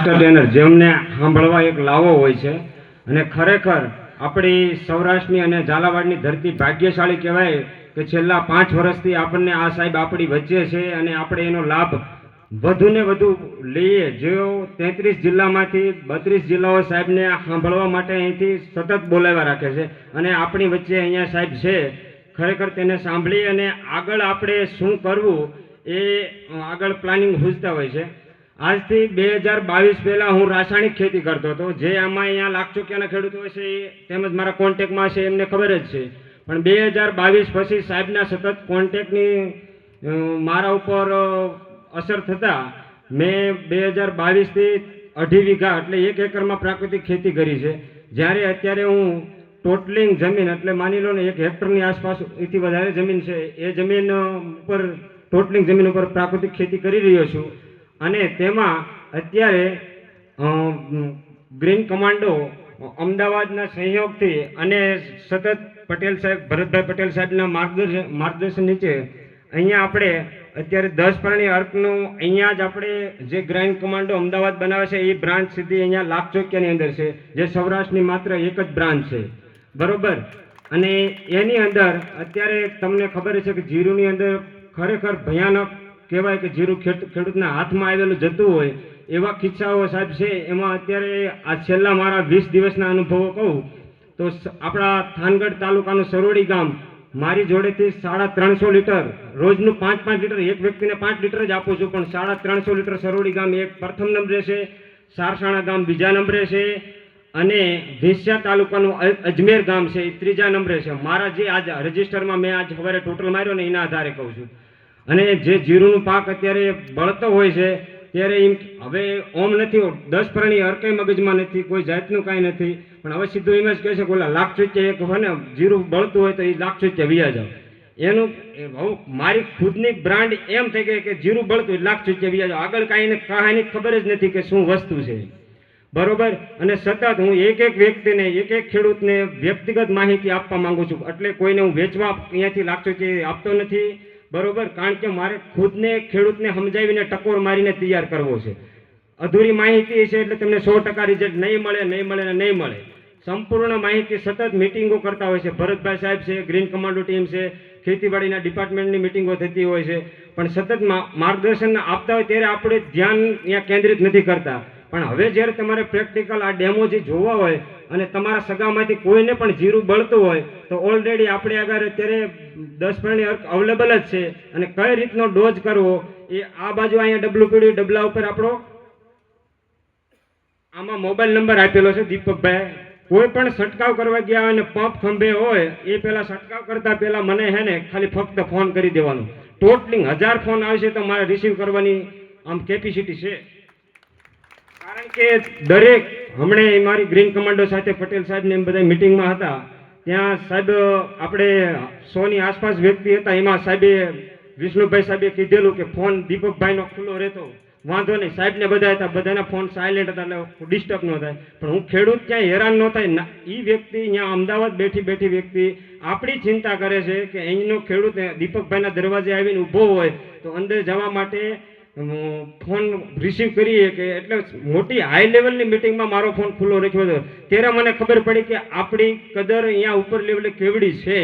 Trainer જેમને સાંભળવા એક લાવો હોય છે. અને ખરેખર આપણી સૌરાષ્ટ્રની અને ઝાલાવાડની ધરતી ભાગ્યશાળી કહેવાય કે છેલ્લા પાંચ વર્ષથી આપણને આ સાહેબ આપણી વચ્ચે છે અને આપણે એનો લાભ વધુ ને વધુ લઈએ. જેઓ તેત્રીસ જિલ્લામાંથી બત્રીસ જિલ્લાઓ સાહેબને સાંભળવા માટે અહીંથી સતત બોલાવ્યા રાખે છે અને આપણી વચ્ચે અહીંયા સાહેબ છે. ખરેખર તેને સાંભળી અને આગળ આપણે શું કરવું એ આગળ પ્લાનિંગ સૂચતા હોય છે. આજથી બે હજાર બાવીસ પહેલાં હું રાસાયણિક ખેતી કરતો હતો. જે આમાં અહીંયા લાખચુકિયાના ખેડૂતો હશે એ તેમજ મારા કોન્ટેક્ટમાં છે એમને ખબર જ છે. પણ બે હજાર બાવીસ પછી સાહેબના સતત કોન્ટેક્ટની મારા ઉપર અસર થતાં મેં બે હજાર બાવીસથી અઢી વીઘા એટલે એક એકરમાં પ્રાકૃતિક ખેતી કરી છે. જ્યારે અત્યારે હું ટોટલિંગ જમીન એટલે માની લો ને એક હેક્ટરની આસપાસ એથી વધારે જમીન છે, એ જમીન ઉપર ટોટલિંગ જમીન ઉપર પ્રાકૃતિક ખેતી કરી રહ્યો છું. અને તેમાં અત્યારે ગ્રીન કમાન્ડો અમદાવાદના સહયોગથી અને સતત પટેલ સાહેબ, ભરતભાઈ પટેલ સાહેબના માર્ગદર્શન માર્ગદર્શન નીચે અહીંયા આપણે અત્યારે દસ પ્રાણી અર્કનું અહીંયા જ આપણે જે ગ્રાઇન્ડ કમાન્ડો અમદાવાદ બનાવે છે, એ બ્રાન્ચ સીધી અહીંયા લાખચોકિયાની અંદર છે, જે સૌરાષ્ટ્રની માત્ર એક જ બ્રાન્ચ છે. બરોબર? અને એની અંદર અત્યારે તમને ખબર છે કે જીરુની અંદર ખરેખર ભયાનક કહેવાય કે જીરું ખેડ- ખેડૂતના હાથમાં આવેલું જતું હોય, એવા કિસ્સાઓ સાહેબ છે, એમાં અત્યારે આ છેલ્લા મારા વીસ દિવસના અનુભવો કહું, તો આપણા થાનગઢ તાલુકાનું સરોડી ગામ, મારી જોડેથી સાડા ત્રણસો લીટર, રોજનું પાંચ પાંચ લીટર, એક વ્યક્તિને પાંચ લીટર જ આપું છું, પણ સાડા ત્રણસો લીટર સરોડી ગામ એક પ્રથમ નંબરે છે, સારસાણા ગામ બીજા નંબરે છે, અને વિંસ્યા તાલુકાનું અજમેર ગામ છે, એ ત્રીજા નંબરે છે. મારા જે આજ રજિસ્ટરમાં મેં આજ સવારે ટોટલ માર્યો ને એના આધારે કહું છું. અને જે જીરુનું પાક અત્યારે બળતો હોય છે, ત્યારે એમ હવે ઓમ નથી, દસ પ્રાણી હરકઈ મગજમાં નથી, કોઈ જાતનું કાંઈ નથી, પણ હવે સીધું એમ જ કહે છે કે ઓલા એક હોય ને, જીરું બળતું હોય તો એ લાખ ચૂચે વ્યા જાવ. એનું બહુ, મારી ખુદની બ્રાન્ડ એમ થઈ ગઈ કે જીરું બળતું હોય લાખ ચૂચે વ્યા જાવ. આગળ કાંઈ કહાની ખબર જ નથી કે શું વસ્તુ છે. બરોબર? અને સતત હું એક એક વ્યક્તિને, એક એક ખેડૂતને વ્યક્તિગત માહિતી આપવા માંગુ છું. એટલે કોઈને હું વેચવા અહીંયાથી લાગતો કે આપતો નથી. બરોબર? કારણ કે મારે ખુદને, ખેડૂતને સમજાવીને ટકોર મારીને તૈયાર કરવો છે. અધૂરી માહિતી છે એટલે તમને સો ટકા રિઝલ્ટ નહીં મળે નહીં મળે ને નહીં મળે. સંપૂર્ણ માહિતી સતત મિટિંગો કરતા હોય છે. ભરતભાઈ સાહેબ છે ગ્રીન કમાન્ડો ટીમ છે, ખેતીવાડીના ડિપાર્ટમેન્ટની મિટિંગો થતી હોય છે. પણ સતત માર્ગદર્શન આપતા હોય ત્યારે આપણે ધ્યાન અહીંયા કેન્દ્રિત નથી કરતા. પણ હવે જ્યારે તમારે પ્રેક્ટિકલ આ ડેમો જે જોવા હોય અને તમારા સગામાંથી કોઈને પણ જીરું બળતું હોય, તો ઓલરેડી આપણે આગળ અત્યારે દસ પ્રાણી અર્ક અવેલેબલ જ છે. અને કઈ રીતનો ડોઝ કરવો, એ આ બાજુ અહીંયા ડબલું પીડ્યું ડબલા ઉપર આપણો આમાં મોબાઈલ નંબર આપેલો છે દીપકભાઈ. કોઈ પણ છંટકાવ કરવા ગયા હોય ને પંપ ખંભે હોય, એ પહેલાં છંટકાવ કરતા પહેલાં મને હે ને ખાલી ફક્ત ફોન કરી દેવાનો. ટોટલિંગ હજાર ફોન આવશે તો મારે રિસીવ કરવાની આમ કેપેસિટી છે. કારણ કે દરેક, હમણે મારી ગ્રીન કમાન્ડો સાથે પટેલ સાહેબ ને એમ બધા મિટિંગમાં હતા, ત્યાં સાહેબ, આપણે સોની આસપાસ વ્યક્તિ હતા, એમાં સાહેબે, વિષ્ણુભાઈ સાહેબે કીધેલું કે ફોન દીપકભાઈનો ખુલ્લો રહેતો. વાંધો નહીં, સાહેબને બધા હતા, બધાના ફોન સાયલેન્ટ હતા, એટલે ડિસ્ટર્બ ન થાય. પણ હું ખેડૂત ક્યાંય હેરાન ન થાય એ વ્યક્તિ અહીંયા અમદાવાદ બેઠી બેઠી વ્યક્તિ, આપણી ચિંતા કરે છે કે અહીંનો ખેડૂત, દીપકભાઈના દરવાજે આવીને ઊભો હોય, તો અંદર જવા માટે ફોન રિસીવ કરીએ કે એટલે મોટી હાઈ લેવલની મિટિંગમાં મારો ફોન ખુલ્લો રાખ્યો હતો ત્યારે મને ખબર પડી કે આપણી કદર અહીંયા ઉપર લેવલે કેવડી છે.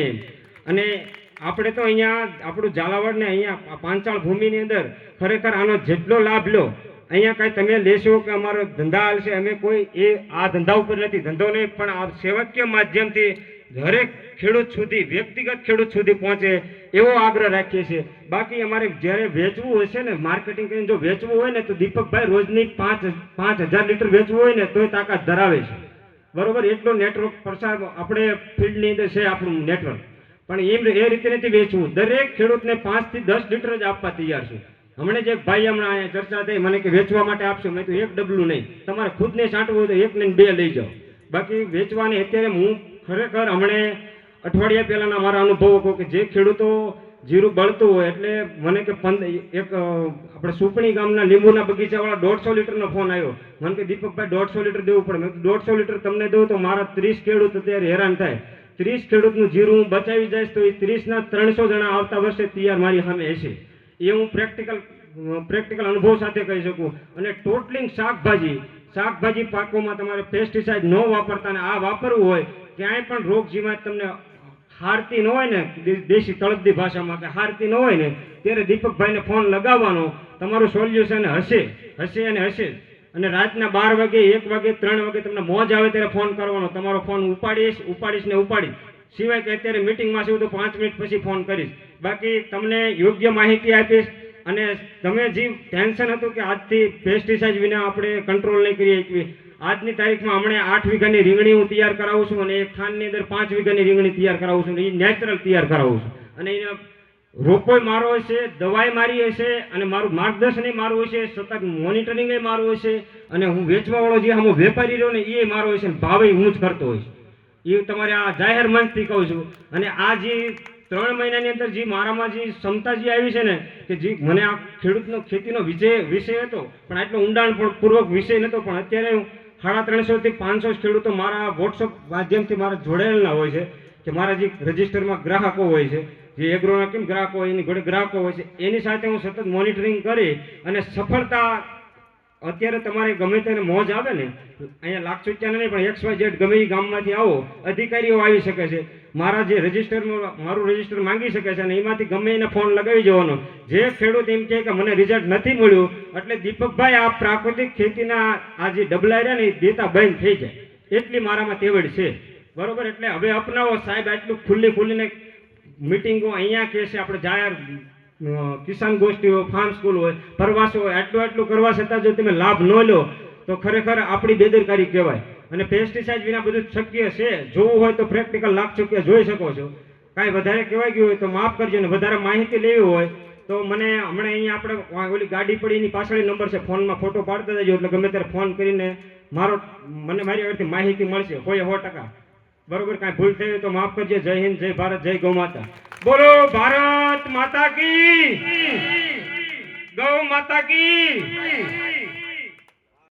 અને આપણે તો અહીંયા, આપણું ઝાલાવાડને અહીંયા પાંચાળ ભૂમિની અંદર ખરેખર આનો જેટલો લાભ લો, અહીંયા કાંઈ તમે લેશો કે અમારો ધંધા હાલશે અમે કોઈ એ, આ ધંધા ઉપર નથી ધંધો નહીં પણ આ સેવકીય માધ્યમથી દરેક ખેડૂત સુધી, વ્યક્તિગત ખેડૂત સુધી પહોંચે એવો આગ્રહ રાખીએ છીએ. બાકી અમારે જ્યારે વેચવું હશે ને, માર્કેટિંગ કરીને જો વેચવું હોય ને, તો દીપકભાઈ રોજની પાંચ પાંચ હજાર લીટર વેચવું હોય ને, તોય તાકાત ધરાવે છે. બરોબર? એટલો નેટવર્ક પ્રસાર આપણે ફિલ્ડની અંદર છે આપણું નેટવર્ક. પણ એમ એ રીતે નથી વેચવું. દરેક ખેડૂતને પાંચથી દસ લીટર જ આપવા તૈયાર છું. હમણાં જે ભાઈ હમણાં અહીંયા ચર્ચા થઈ, મને કે વેચવા માટે આપશો? મેં તો એક ડબલું નહીં. તમારે ખુદને છાંટવું હોય તો એક ને બે લઈ જાઓ. બાકી વેચવાની અત્યારે હું ખરેખર હમણે અઠવાડિયા પહેલાના મારા અનુભવો કહું કે જે ખેડૂતો જીરું બળતું હોય એટલે મને કે એક આપણે સુપણી ગામના લીંબુના બગીચાવાળા દોઢસો લીટરનો ફોન આવ્યો. મને કે દીપકભાઈ દોઢસો લીટર દેવું પડે. મેં દોઢસો લીટર તમને દઉં તો મારા ત્રીસ ખેડૂત અત્યારે હેરાન થાય. ત્રીસ ખેડૂતનું જીરું હું બચાવી જઈશ તો એ ત્રીસના ત્રણસો જણા આવતા વર્ષે તૈયાર મારી સામે હશે. એ હું પ્રેક્ટિકલ પ્રેક્ટિકલ અનુભવ સાથે કહી શકું. અને ટોટલિંગ શાકભાજી શાકભાજી પાકોમાં તમારે પેસ્ટિસાઇડ ન વાપરતા અને આ વાપરવું હોય ક્યાંય પણ રોગ જીવાત તમને હારતી ન હોય ને, દેશી તળપદી ભાષામાં કે હારતી ન હોય ને, ત્યારે દીપકભાઈને ફોન લગાવવાનો. તમારું સોલ્યુશન હશે હશે અને હશે. અને રાતના બાર વાગે, એક વાગે, ત્રણ વાગે તમને મોજ આવે ત્યારે ફોન કરવાનો. તમારો ફોન ઉપાડીશ ઉપાડીશ ને ઉપાડીશ સિવાય કે અત્યારે મિટિંગમાં છું તો પાંચ મિનિટ પછી ફોન કરીશ. બાકી તમને યોગ્ય માહિતી આપીશ અને તમે જે ટેન્શન હતું કે આજથી પેસ્ટિસાઇડ વિના આપણે કંટ્રોલ નહીં કરી શકીએ આજની તારીખમાં હમણાં આઠ વીઘાની રીંગણી હું તૈયાર કરાવું છું અને એક ખાનની અંદર પાંચ વીઘાની રીંગણી તૈયાર કરાવું છું અને એ નેચરલ તૈયાર કરાવું છું. અને એને રોપોય મારો હશે દવાઈ મારી હશે અને મારું માર્ગદર્શન મારું હશે, સતત મોનિટરિંગ મારું હશે અને હું વેચવાવાળો જે હું વેપારી રહ્યો ને એ મારો હશે ને ભાવે હું જ કરતો હોઈશ. એ તમારે આ જાહેર મંચથી કહું છું. અને આ જે ત્રણ મહિનાની અંદર જે મારામાં જે ક્ષમતા જે આવી છે ને, કે જે મને આ ખેડૂતનો ખેતીનો વિજય વિષય હતો, પણ આટલો ઊંડાણપૂર્વક વિષય નહોતો પણ અત્યારે હું સાડા ત્રણસોથી પાંચસો ખેડૂતો મારા વોટ્સઅપ માધ્યમથી મારા જોડાયેલા હોય છે, કે મારા જે રજિસ્ટરમાં ગ્રાહકો હોય છે, જે એગ્રોના કેમ ગ્રાહકો હોય, એની ઘોડે ગ્રાહકો હોય છે, એની સાથે હું સતત મોનિટરિંગ કરી અને સફળતા અત્યારે તમારે ગમે તેને મોજ આવે ને, અહીંયા લાક્ષુચ્યાને નહીં, પણ એક્સ વાય ઝેડ ગમે એ ગામમાંથી આવો, અધિકારીઓ આવી શકે છે. મારા જે રજિસ્ટરનું મારું રજિસ્ટર માંગી શકે છે અને એમાંથી ગમે એને ફોન લગાવી જવાનો. જે ખેડૂત એમ કહે કે મને રિઝલ્ટ નથી મળ્યું, એટલે દીપકભાઈ આ પ્રાકૃતિક ખેતીના આ જે ડબલા રહ્યા ને એ દેતા બંધ થઈ જાય. એટલી મારામાં તેવડ છે. બરોબર? એટલે હવે અપનાવો સાહેબ, આટલું ખુલ્લી ખુલ્લીને મિટિંગો અહીંયા કહે છે, આપણે જાહેર કિસાન ગોષ્ઠી હોય ફાર્મ સ્કૂલ હોય, પ્રવાસો હોય, આટલું આટલું કરવા છતાં જો તમે લાભ ન લો, તો ખરેખર આપણી બેદરકારી કહેવાય. અને પેસ્ટિસાઇડ વિના બધું શક્ય છે. જોવું હોય તો પ્રેક્ટિકલ લાખ ચૂક્યા જોઈ શકો છો. કાંઈ વધારે કહેવાય ગયું હોય તો માફ કરજો ને વધારે માહિતી લેવી હોય તો મને હમણાં અહીંયા આપણે ઓલી ગાડી પડી, એની પાછળ નંબર છે. ફોનમાં ફોટો પાડતા જજો, એટલે ગમે ત્યારે ફોન કરીને મારો, મને મારી આગળથી માહિતી મળશે. હોય સો ટકા. બરોબર, કાંઈ ભૂલ થઈ હોય તો માફ કરજો. જય હિન્દ, જય ભારત, જય ગૌ માતા. બોલો ભારત માતા કી ગૌ માતા કી